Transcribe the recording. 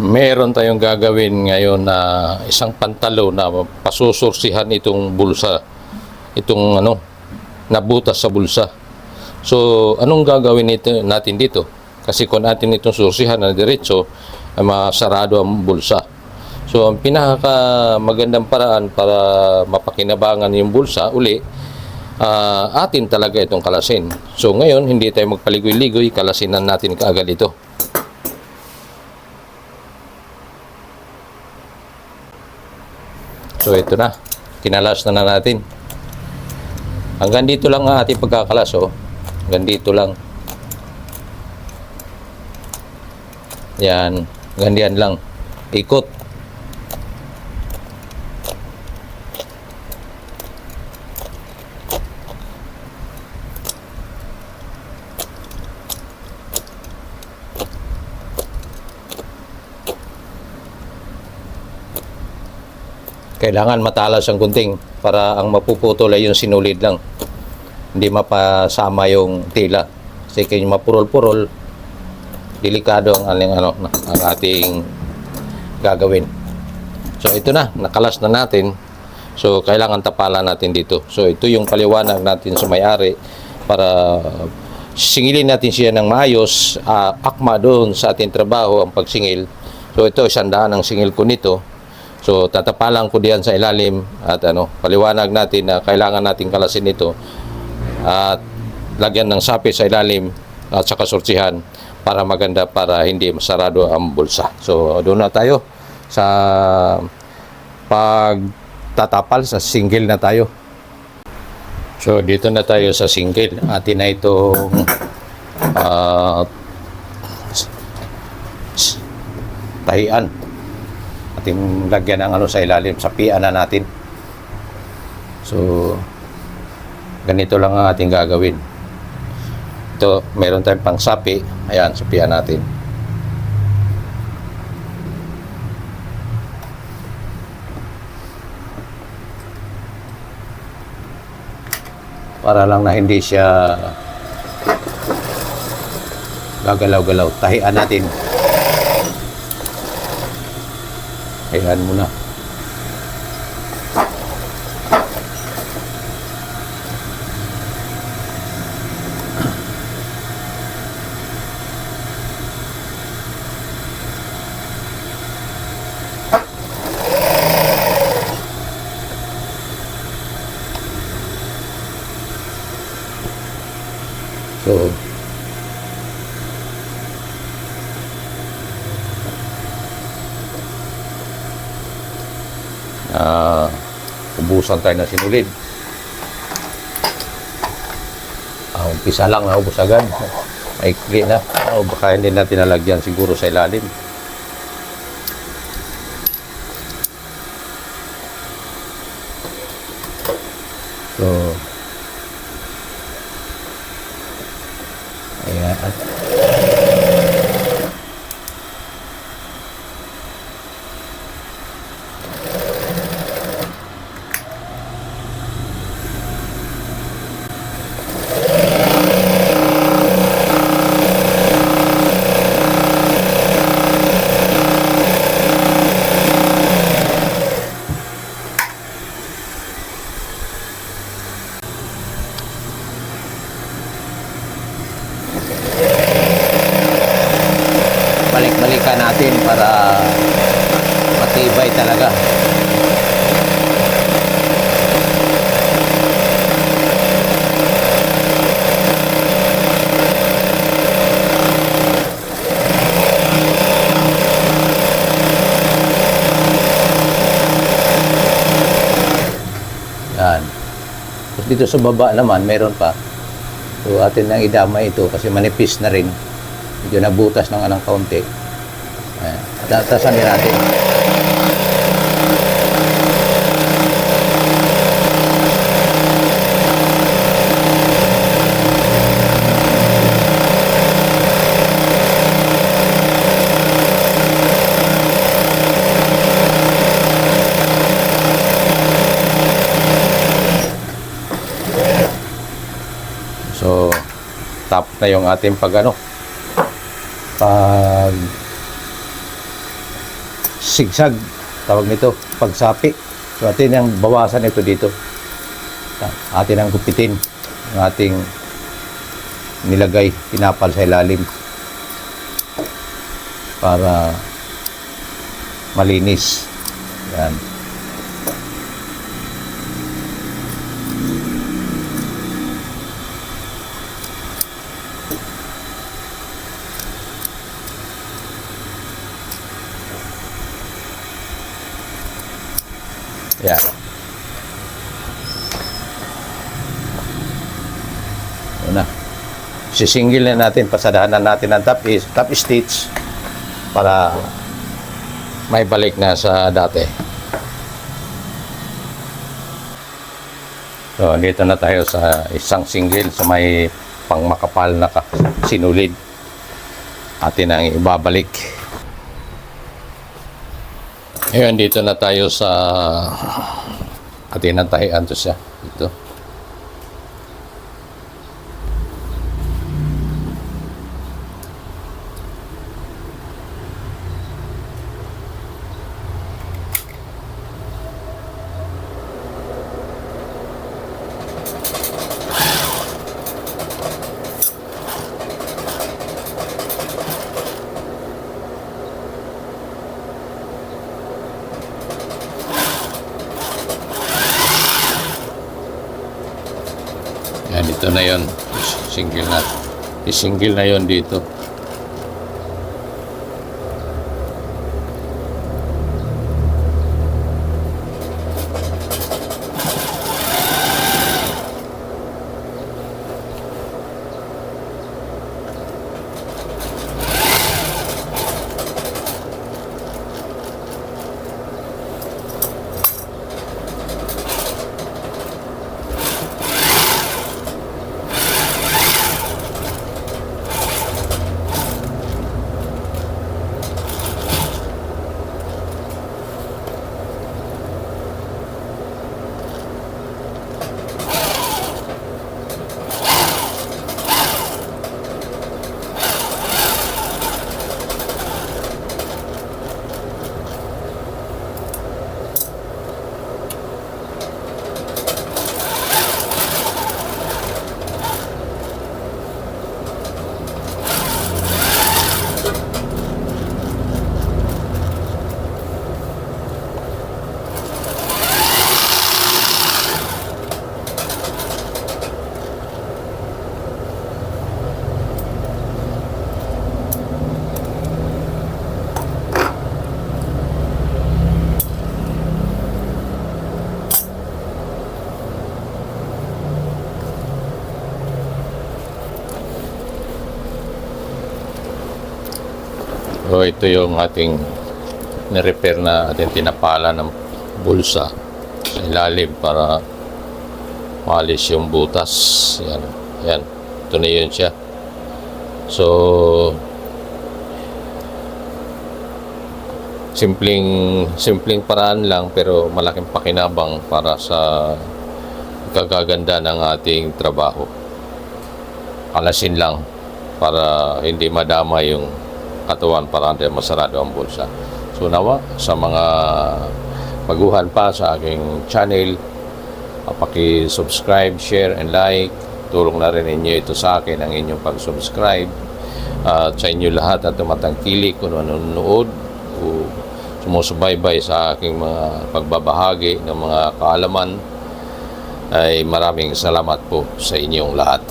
meron tayong gagawin ngayon na isang pantalo na pasusursihan itong bulsa. Itong ano, nabutas sa bulsa. So, anong gagawin nito, natin dito? Kasi kung natin itong sursihan na diretso, ay masarado ang bulsa. So, ang pinaka magandang paraan para mapakinabangan yung bulsa, uli, ah, atin talaga itong kalasin. So, ngayon, hindi tayo magpaligoy-ligoy, kalasinan natin kaagad ito. So ito na, kinalas na na natin. Hanggang dito lang ang ating pagkakalas oh. Hanggang dito lang. Yan, diyan lang. Ikot. Kailangan matalas ang gunting para ang mapuputol ay yung sinulid lang. Hindi mapasama yung tila. Kasi kung mapurol-purol, delikado ang, aling, ano, ang ating gagawin. So ito na, nakalas na natin. So kailangan tapalan natin dito. So ito yung paliwanag natin sa may-ari para singilin natin siya ng maayos, ah, akma doon sa ating trabaho ang pagsingil. So ito, isandaan ang singil ko nito. So tatapalan ko diyan sa ilalim at ano, paliwanag natin na kailangan nating kalasin ito at lagyan ng sapi sa ilalim at saka surtsihan para maganda para hindi masarado ang bulsa. So doon na tayo sa pagtatapal sa single na tayo. So dito na tayo sa single. Atin na itong ah, tahian ating lagyan ng ano sa ilalim, sapian na natin. So, ganito lang ang ating gagawin. Ito, meron tayong pang sapi. Ayan, sapian natin. Para lang na hindi siya gagalaw-galaw. Tahian natin. Ayan mo na. So, ah ubusan tayo na sinulid. Ah, umpisa lang na ubus agad. Maikli na. Oh, baka hindi natin nalagyan siguro sa ilalim. So, ayan. Balik-balikan natin para matibay talaga. Yan. Tapos dito sa baba naman, meron pa. So atin nang idamay ito kasi manipis na rin. Medyo nabutas ng anong kaunti. Ayan. Tatasan din natin. So, tap na yung ating pag ano, pag pagsigsag, tawag nito, pagsapi. So atin ang bawasan ito dito. Atin ang gupitin ang ating nilagay, tinapal sa ilalim para malinis. Yan. Yan. Yun na. Sisingil na natin, pasadahanan natin ang top, is, top stitch para may balik na sa dati. So, dito na tayo sa isang single sa may pangmakapal na sinulid. Atin ang ibabalik. Ngayon, dito na tayo sa atin ang tahian to siya. Dito. Dito na yon Single na. Isingle na yon dito. So, ito yung ating na-repair na ating tinapala ng bulsa sa ilalim para malis yung butas. Yan. Yan. Ito na yun siya. So, simpleng simpleng paraan lang pero malaking pakinabang para sa kagaganda ng ating trabaho. Alasin lang para hindi madama yung katawan para hindi masarado ang bulsa. So nawa sa mga baguhan pa sa aking channel, uh, paki-subscribe, share, and like. Tulong na rin ninyo ito sa akin ang inyong pag-subscribe. Uh, at sa inyo lahat na tumatangkilik kung nanonood o sumusubaybay sa aking mga pagbabahagi ng mga kaalaman ay maraming salamat po sa inyong lahat.